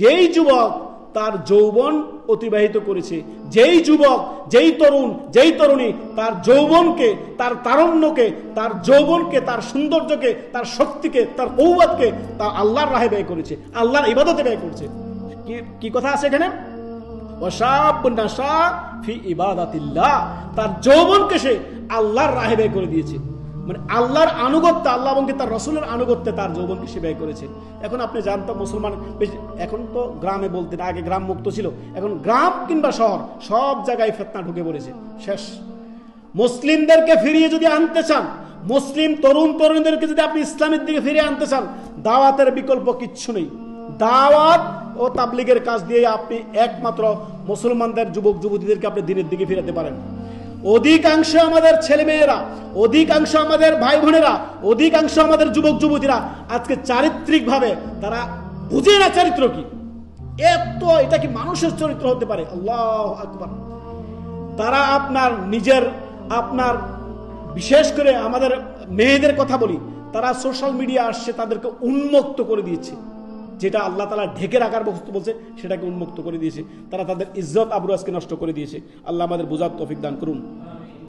যেই যুবক তার যৌবন অতিবাহিত করেছে, যেই যুবক, যেই তরুণ, যেই তরুণী তার যৌবনকে, তার তারণ্যকে, তার যৌবনকে, তার সৌন্দর্যকে, তার শক্তিকে, তার কৌবাদকে তার আল্লাহর রাহে ব্যয় করেছে, আল্লাহর ইবাদতে ব্যয় করছে। কি- কথা আছে এখানে? ফি তার যৌবনকে সে আল্লাহর রাহে ব্যয় করে দিয়েছে। মানে আল্লাহর আনুগত্য, আল্লাহ এবং তার রসুলের আনুগত্যে তার যৌবনকে সে ব্যয় করেছে। এখন আপনি জানতো মুসলমান, বেশ- এখন তো গ্রামে বলতেন আগে গ্রাম মুক্ত ছিল, এখন গ্রাম কিংবা শহর, সব জায়গায় ফেতনা ঢুকে পড়েছে। শেষ। মুসলিমদেরকে ফিরিয়ে যদি আনতে চান, মুসলিম তরুণ তরুণীদেরকে যদি আপনি ইসলামের দিকে ফিরিয়ে আনতে চান, দাওয়াতের বিকল্প কিচ্ছু নেই। দাওয়াত ও তাবলিগের কাজ দিয়ে আপনি একমাত্র মুসলমানদের যুবক যুবতীদেরকে আপনি দিনের দিকে ফিরাতে পারেন। অধিকাংশ আমাদের ছেলেমেয়েরা, অধিকাংশ আমাদের ভাই বোনেরা অধিকাংশ আমাদের যুবক যুবতীরা আজকে চারিত্রিকভাবে তারা বুঝে না চরিত্র কি? এত, এটা কি মানুষের চরিত্র হতে পারে? আল্লাহ আকবার। তারা আপনার নিজের, আপনার বিশেষ করে আমাদের মেয়েদের কথা বলি, তারা সোশ্যাল মিডিয়া আসছে, তাদেরকে উন্মুক্ত করে দিয়েছে। যেটা আল্লাহ তালা ঢেকে রাখার বস্তু বলছে, সেটাকে উন্মুক্ত করে দিয়েছে। তারা তাদের ইজ্জত আবরু আজকে নষ্ট করে দিয়েছে। আল্লাহ আমাদের বোঝার তফিক দান করুন।